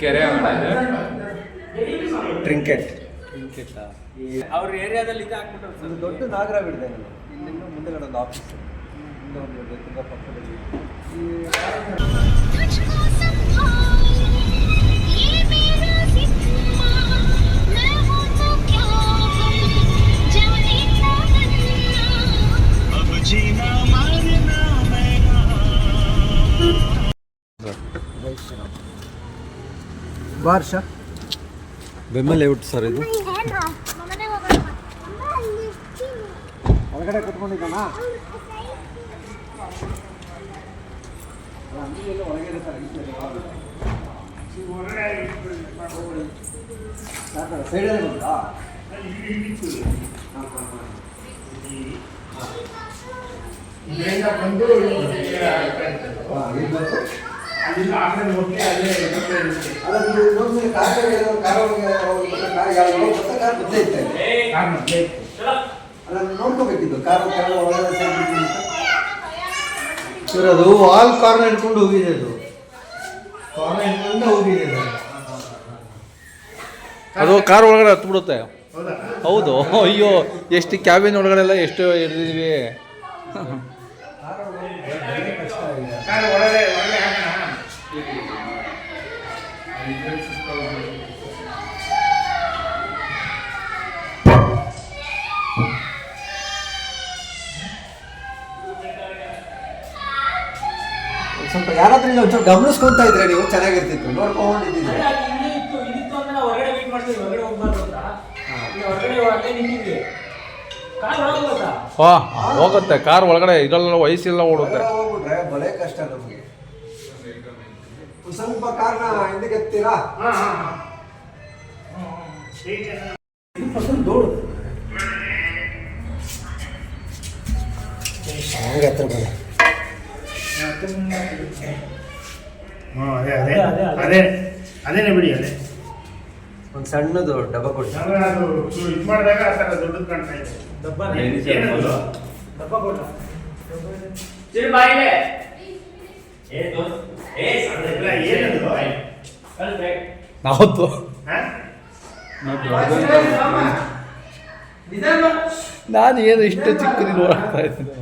ಕೆರೆ ಮಾಡೋದು ಟ್ರಿಂಕೆಟ್ ಅವ್ರ ಏರಿಯಾದಲ್ಲಿ ಇದು ಹಾಕ್ಬಿಟ್ರು ಸರ್ ದೊಡ್ಡ ನಾಗರ ಬಿಡಿದೆ ನಾನು ಇಲ್ಲಿಂದ ಮುಂದೆಗಡೆ ಒಂದು ಆಫೀಸ್ ಮುಂದೆ ಒಂದು ಇದೆ, ತುಂಬ ಪಕ್ಕದಲ್ಲಿ ಈ ಬಾರ್ಷಾ ಬೆಮ್ಮಲೆ ಔಟ್ ಸರ್ ಇದು ಒಳಗಡೆ ಕುತ್ಕೊಂಡಿದ್ದಾನ ಸೈಡಲ್ಲಿ ಬಂದಾ ಬಂದು ಅಲ್ಲಿಂದ. ಅಲ್ಲ ಕಾರ್ ಇತ್ತು ನೋಡ್ಕೋಬೇಕಿತ್ತು ಒಳಗಡೆ ಸರ್ ಅದು ಆಲ್ ಕಾರ್ನ ಹಿಡ್ಕೊಂಡು ಹೋಗಿದೆ ಅದು. ಕಾರ್ನ ಹಿಡ್ಕೊಂಡು ಹೋಗಿದೆ ಅದು. ಅದು ಕಾರ್ ಒಳಗಡೆ ಹತ್ತು ಬಿಡುತ್ತೆ ಹೌದಾ? ಹೌದು. ಅಯ್ಯೋ ಎಷ್ಟು ಕ್ಯಾಬಿನ್ ಒಳಗಡೆ ಎಲ್ಲ ಎಷ್ಟು ಹಿಡಿದಿದ್ವಿ ಕಾರ್ ಒಳಗಡೆ ಒಳಗಡೆ ಹಾಕೋಣ. ಸ್ವಲ್ಪ ಯಾರಾದ್ರೂ ನೀವು ಒಂಚೂರು ಗಮನಿಸ್ಕೊಂತ ಇದ್ರೆ ನೀವು ಚೆನ್ನಾಗಿರ್ತಿತ್ತು. ನೋಡ್ಕೊಂಡಿದ್ದಿದ್ರೆ ಇತ್ತು ಇದಿತ್ತು ಅಂದ್ರೆ ನಾವು ಹೊರಗಡೆ ವೇಟ್ ಮಾಡ್ತೀವಿ ಹೊರಗಡೆ ಹೋಗ್ಬಾರ್ದು ಅಂತ. ಇಲ್ಲಿ ಹೊರಗಡೆ ಅಲ್ಲೇ ನಿಂತಿದ್ವಿ. ಕಾರ್ ಒಳಗೆ ಹೋಗ್ತಾ ಹೋಗುತ್ತೆ. ಕಾರ್ ಒಳಗಡೆ ಇದೆಲ್ಲ ವಯಸ್ಸಿಲ್ಲ ಓಡುತ್ತೆ. ಹೋಗ್ಬಿಟ್ರೆ ಬಲೆ ಕಷ್ಟ ನಮಗೆ. ಒಂದು ಸ್ವಲ್ಪ ಕಾರಣ ಹಿಂದಕ್ಕೆ ಎತ್ತೀರಾ ಹಂಗೆ ಬರ ಅದೇ ಅದೇ. ಅದೇ ಬಿಡಿ ಅದೇ. ಒಂದು ಸಣ್ಣದು ಡಬ್ಬ ಕೊಡಿ. ಇದು ಮಾಡಿದಾಗ ಕಾಣ್ತಾ ಡಬ್ಬ ಡಬ್ಬ ಕೊಡ. ಹಾ? ನಾನು ಏನು ಇಷ್ಟು ಚಿಕ್ಕದಿ ನೋಡ್ತಾ ಇದ್ದೀನಿ.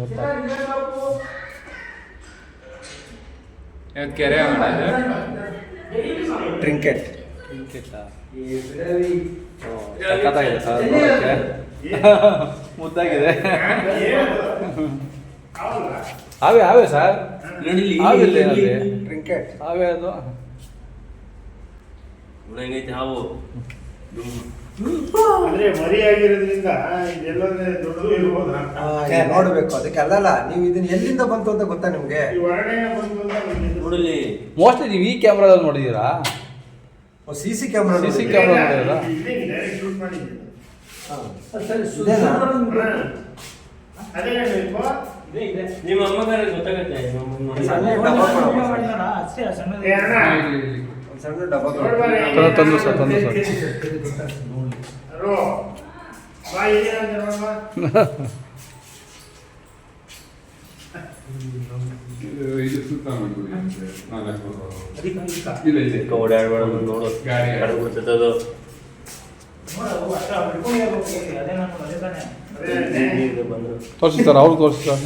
ಕೆರೆ ಟ್ರಿಂಕೆಟ್ ಸಕ್ಕತ್ತಾಗಿದೆ ಸರ್. ನೋಡೋಕ್ಕೆ. ಮುದ್ದಾಗಿದೆ. ಅವೇ ಅವೇ ಸರ್ ಅಲ್ಲಿ ಅದು ಅವೇ ಅದು. ಅಂದ್ರೆ ಮರಿ ಆಗಿರೋದ್ರಿಂದ ಇದೆಲ್ಲದ್ರೆ ದೊಡ್ಡದು ಇರ್ಬೋದು ಅಂತ. ನೋಡ್ಬೇಕು ಅದಕ್ಕೆ ಅಲ್ಲಲ್ಲ ನೀವು ಇದನ್ನ ಎಲ್ಲಿಂದ ಬಂತು ಅಂತ ಗೊತ್ತಾ ನಿಮ್ಗೆ. ಮೋಸ್ಟ್ಲಿ ನೀವು ಈ ಕ್ಯಾಮ್ರಾದಲ್ಲಿ ನೋಡಿದೀರಾ C C camera C C ನೋಡಿದ್ರಾ? ಮಾಡಿದ್ದು. ಇದೇನಾ ಅದೇ ನಿಮ್ಮ ಅಮ್ಮಗಾರ ಗೊತ್ತಾಗುತ್ತೆ ಸಣ್ಣ ಡಬ್ಬ ಅಷ್ಟೇ ಸಣ್ಣ. ತಂದು- ತಂದು ಸರ್, ತಂದು ಸರ್. ಓಡಾಡ್ಬೇಡ ನೋಡು. ಗಾಡಿ. ಅದು. ನೋಡು, ಅಷ್ಟೇ ಅವ್ರು ಹಿಡ್ಕೊಂಡು ಹೋಗ್ಬೇಕು. ಅದೇ ನಾನು ಅದೇ ತಾನೇ ಅದೇ ಅದೇ. ನೀರು ಬಂದ್ರು ತೋರಿಸಿ ಸರ್ ಅವ್ರು ತೋರಿಸಿ ಸರ್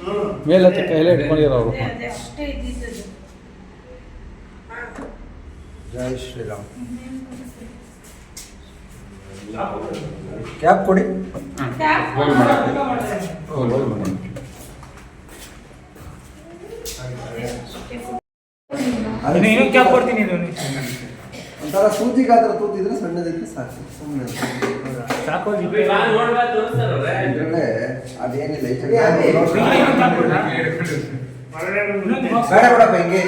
ಹ್ಮ್. ಮೇಲೆ ಹತ್ತಿ ಕೈಲೇ ಇಟ್ಕೊಂಡಿರೋ ಅವರು ಅಷ್ಟೇ ಇದ್ದಿದ್ದು ಜೈ ಶ್ರೀರಾಮ್ ಕ್ಯಾಪ್ ಕೊಡಿ ಹೋಲ್ ಮಾಡಕ್ಕೆ ಹೋಲ್ ಹೋಲ್ ಮಾಡಿ ಇನ್ನು ಇನ್ನೂ ಕ್ಯಾಪ್ ಕೊಡ್ತೀನಿ ಇದು ಒಂಥರ ಸೂಜಿಗಾದ್ರ ತೂತಿದ್ರೆ ಸಣ್ಣದಕ್ಕೆ ಸಾಕು. ಸುಮ್ಮನೆ ಇದ್ರಲ್ಲೇ ಅದೇನಿಲ್ಲ ಈ ಬೇಡ ಬೇಡಪ್ಪ ಹಿಂಗೆ.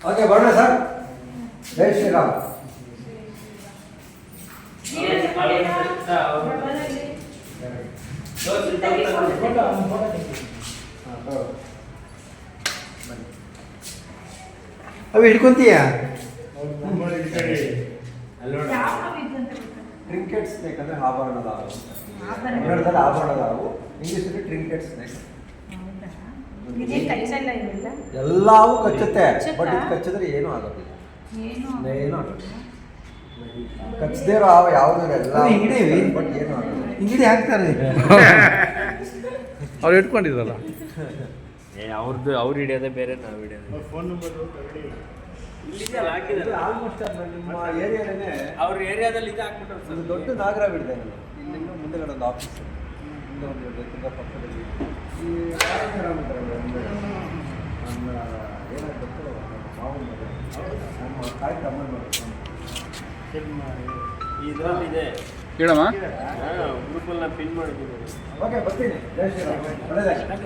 ಓಕೆ ಬರೋಣ ಸರ್. ಜೈ ಶ್ರೀರಾಮ್. ಅವು ಹಿಡ್ಕೊಂತೀಯ. ಟ್ರಿಂಕೆಟ್ ಸ್ನೇಕ್ ಅಂದ್ರೆ ಆಭರಣದ ಕನ್ನಡದಲ್ಲಿ ಆಭರಣದ ಹಾವು ಇಂಗ್ಲೀಷಲ್ಲಿ ಟ್ರಿಂಕೆಟ್ ಸ್ನೇಕ್ ಎಲ್ಲವೂ ಕಚ್ಚುತ್ತೆ? ಬಟ್ ಇದು ಕಚ್ಚಿದ್ರೆ ಏನೂ ಆಗೋದಿಲ್ಲ. ಏನು ಏನೂ ಆಗೋದಿಲ್ಲ. ಕಚ್ಚದೇ ಇರೋ ಹಾವು ಯಾವುದೂ ಎಲ್ಲ ಹಿಂಗಡೆ ಬಟ್ ಏನೂ ಆಗೋದಿಲ್ಲ. ಹಿಂಗಡಿ ಹಾಕ್ತಾರೆ. ಅವ್ರು ಇಟ್ಕೊಂಡಿದ್ರಲ್ಲ? ಏ ಅವ್ರದ್ದು ಅವ್ರು ಹಿಡಿಯೋದೇ ಬೇರೆ ನಾವು ಹಿಡಿಯೋದು ಫೋನ್ ನಂಬರ್ ತಗೊಳ್ಳಿ. ಹಾಕಿದ್ದಾರೆ. ಆಲ್ಮೋಸ್ಟ್ ನಿಮ್ಮ ಏರಿಯಾದಲ್ಲೇ ಅವ್ರ ಏರಿಯಾದಲ್ಲಿ ಇದು ಹಾಕ್ಬಿಟ್ಟು ಒಂದು ದೊಡ್ಡ ನಾಗರ ಬಿಡಿದೆ ನಾನು ಇಲ್ಲಿಂದ ಮುಂದೆಗಡೆ ಒಂದು ಆಫೀಸ್ ಮುಂದೆ ಒಂದು ಇದೆ, ತುಂಬ ಪಕ್ಕದಲ್ಲಿ. ಈ ಇದ್ದಾರಲ್ಲ, ಮುಂದೆ. ನನ್ನ ಏನಾದ್ರು ಮಾವು ನಮ್ಮ ತಾಯಿ ತಮ್ಮನ ಈ ಇದ್ರಲ್ಲಿ ಇದೆ. ಹೇಳಮ್ಮ? ಗ್ರೂಪಲ್ಲಿ ನಾನು ಪಿನ್ ಮಾಡಿದ್ದೀನಿ ಓಕೆ ಬರ್ತೀನಿ. ಜೈ ಶ್ರೀರಾಮ್. ಒಳ್ಳೆದಾಗಲಿ.